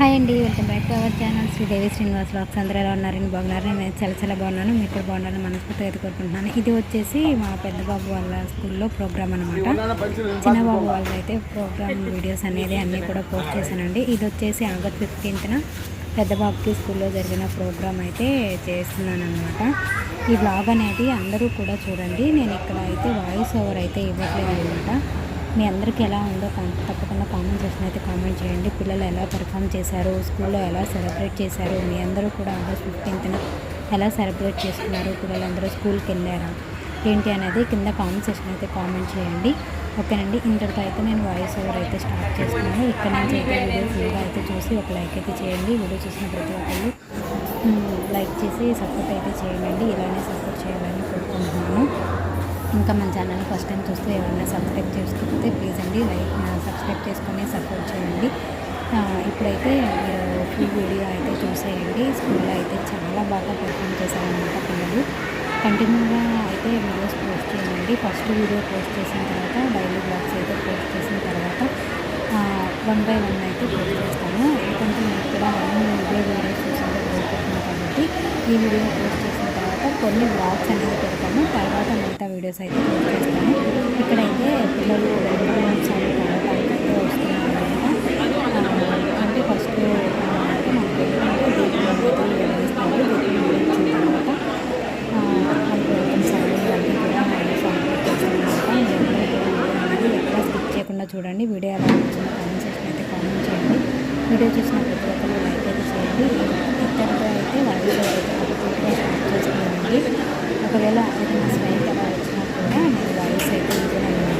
Hi అండి welcome back to our channel. Sri Devi Srinivas vlogs అందరూ ఎలా ఉన్నారని బాగున్నారు? నేను చాలా చాలా బాగున్నాను. మీరు కూడా బాగున్నాను మనస్ఫూర్తిగా అయితే కోరుకుంటున్నాను. ఇది వచ్చేసి మా పెద్ద బాబు వాళ్ళ స్కూల్లో ప్రోగ్రామ్ అనమాట చిన్న బాబు వాళ్ళు అయితే ప్రోగ్రామ్ వీడియోస్ అనేది అన్నీ కూడా పోస్ట్ చేశానండి. ఇది వచ్చేసి ఆగస్ట్ ఫిఫ్టీన్త్న పెద్ద బాబుకి స్కూల్లో జరిగిన ప్రోగ్రామ్ అయితే చేస్తున్నాను అనమాట ఈ బ్లాగ్ అనేది అందరూ కూడా చూడండి. నేను ఇక్కడ అయితే వాయిస్ ఓవర్ అయితే ఇవ్వట్లేదు అనమాట మీ అందరికీ ఎలా ఉందో తప్పకుండా కామెంట్ సెక్షన్ అయితే కామెంట్ చేయండి. పిల్లలు ఎలా పర్ఫామ్ చేశారు? స్కూల్లో ఎలా సెలబ్రేట్ చేశారు? మీ అందరూ కూడా ఆగస్ట్ ఫిఫ్టీన్త్న ఎలా సెలబ్రేట్ చేసుకున్నారు? పిల్లలందరూ స్కూల్కి వెళ్ళారా ఏంటి అనేది కింద కామెంట్ సెక్షన్ అయితే కామెంట్ చేయండి. ఓకేనండి. ఇంతటితో అయితే నేను వాయిస్ ఓవర్ అయితే స్టార్ట్ చేస్తున్నాను. ఇక్కడ నుంచి అయితే వీడియో ఫుల్గా అయితే చూసి ఒక లైక్ అయితే చేయండి. వీడియో చూసిన ప్రతి ఒక్కళ్ళు లైక్ చేసి సపోర్ట్ అయితే చేయండి. ఇలానే సపోర్ట్ చేయాలని కోరుకుంటున్నాను. ఇంకా మన ఛానల్ ఫస్ట్ టైం చూస్తే ఎవరైనా సబ్స్క్రైబ్ చేసుకోకపోతే ప్లీజ్ అండి లైక్ సబ్స్క్రైబ్ చేసుకొని సపోర్ట్ చేయండి. ఇప్పుడైతే మీరు ఫుల్ వీడియో అయితే చూసేయండి. స్కూల్లో అయితే చాలా బాగా పెర్ఫామ్ చేశారనమాట పిల్లలు. కంటిన్యూగా అయితే వీడియోస్ పోస్ట్ చేయండి. ఫస్ట్ వీడియో పోస్ట్ చేసిన తర్వాత డైలీ బ్లాగ్స్ అయితే పోస్ట్ చేసిన తర్వాత వన్ బై వన్ అయితే పోస్ట్ చేస్తాను. ఎందుకంటే మీరు కూడా అన్ని వీడియో ద్వారా చూసింటే కోరుకుంటున్నాను కాబట్టి ఈ వీడియో పోస్ట్ తర్వాత కొన్ని బ్లాగ్స్ అనేది పెడతాను తర్వాత మిగతా వీడియోస్ అయితే పోస్ట్ చేస్తాను ఇక్కడైతే పిల్లలు ఎంట్రన్స్ అని కావడానికి అయితే వస్తున్నారు అంటే ఫస్ట్ కూడా చేయకుండా చూడండి. వీడియో ఎలా వచ్చిందో కామెంట్ సెక్షన్ అయితే కామెంట్ చేయండి. వీడియో చూసిన ప్రతి ఒక్కరు లైక్ అయితే చేయండి. ఇక్కడితో అయితే వాయిస్ అయితే పూర్తిగా స్టార్ట్ చేస్తున్నానండి ఒకవేళ ఏదైనా స్ట్రైక్ అలా వచ్చినా కూడా నేను వాయిస్ అయితే ఇవ్వనమాట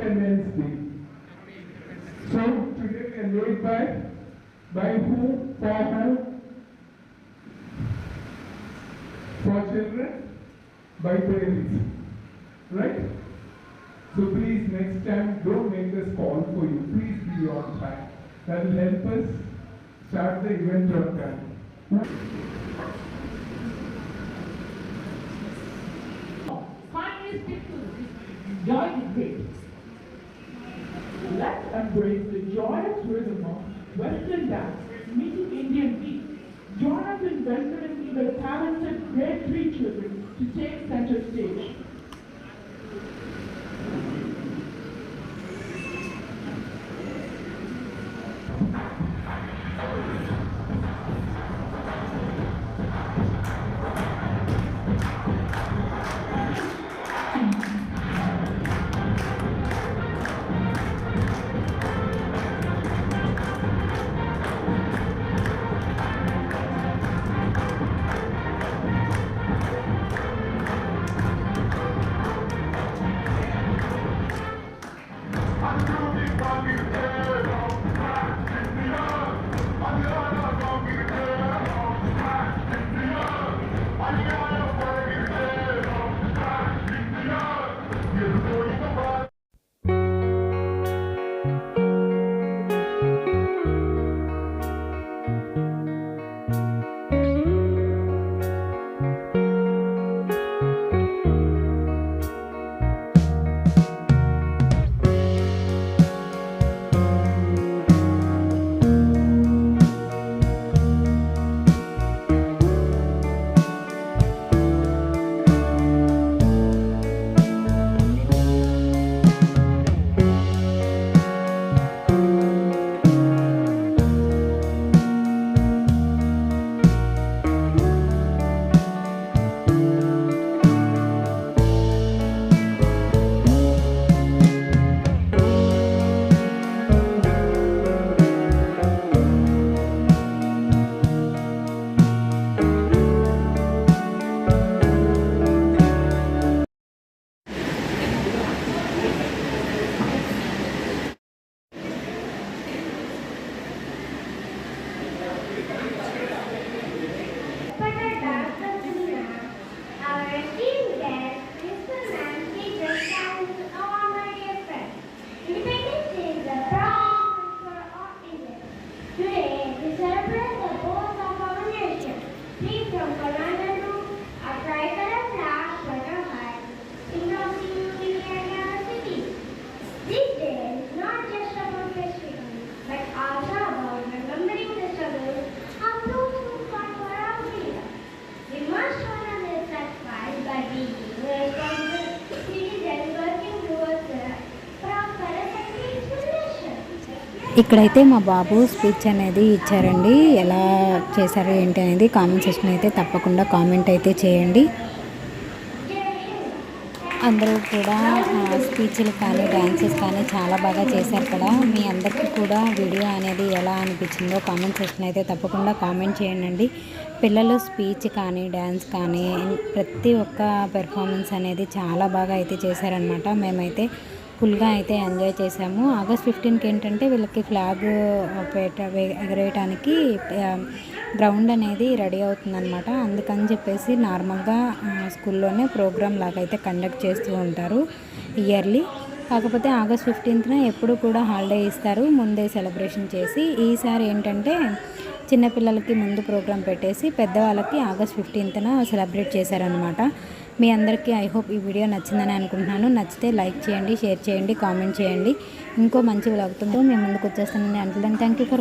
Independence Day. So today we are laid by by who, for who? For children, by parents. Right? So please next time don't make this call for you. Please be on time. That will help us start the event on time. Joy is great. Embrace the joy of tourism of Western dance, meeting Indian beat. Join us in the talented grade three children to take center stage. Please ఇక్కడైతే మా బాబు speech అనేది ఇచ్చారండి. ఎలా చేశారు ఏంటి అనేది comment section అయితే తప్పకుండా కామెంట్ అయితే చేయండి. అందరూ కూడా స్పీచ్లు కానీ డ్యాన్సెస్ కానీ చాలా బాగా చేశారు కదా. మీ అందరికీ కూడా వీడియో అనేది ఎలా అనిపించిందో కామెంట్ సెక్షన్ అయితే తప్పకుండా కామెంట్ చేయండి. పిల్లలు స్పీచ్ కానీ డ్యాన్స్ కానీ ప్రతి ఒక్క పెర్ఫార్మెన్స్ అనేది చాలా బాగా అయితే చేశారనమాట మేమైతే ఫుల్గా అయితే ఎంజాయ్ చేసాము ఆగస్ట్ ఫిఫ్టీన్కి ఏంటంటే వీళ్ళకి ఫ్లాగ్ పేట ఎగరేయటానికి గ్రౌండ్ అనేది రెడీ అవుతుందన్నమాట. అందుకని చెప్పేసి నార్మల్గా స్కూల్లోనే ప్రోగ్రామ్ లాగా అయితే కండక్ట్ చేస్తూ ఉంటారు ఇయర్లీ. కాకపోతే ఆగస్ట్ ఫిఫ్టీన్త్న ఎప్పుడు కూడా హాలిడే ఇస్తారు. ముందే సెలబ్రేషన్ చేసి ఈసారి ఏంటంటే చిన్నపిల్లలకి ముందు ప్రోగ్రాం పెట్టేసి పెద్దవాళ్ళకి ఆగస్ట్ ఫిఫ్టీన్త్న సెలబ్రేట్ చేశారనమాట మీ అందరికీ ఐ హోప్ ఈ వీడియో నచ్చిందని అనుకుంటున్నాను. నచ్చితే లైక్ చేయండి షేర్ చేయండి కామెంట్ చేయండి. ఇంకో మంచి వ్లాగ్తో మేము ముందుకు వచ్చేస్తానండి. అంటే థ్యాంక్ యూ ఫర్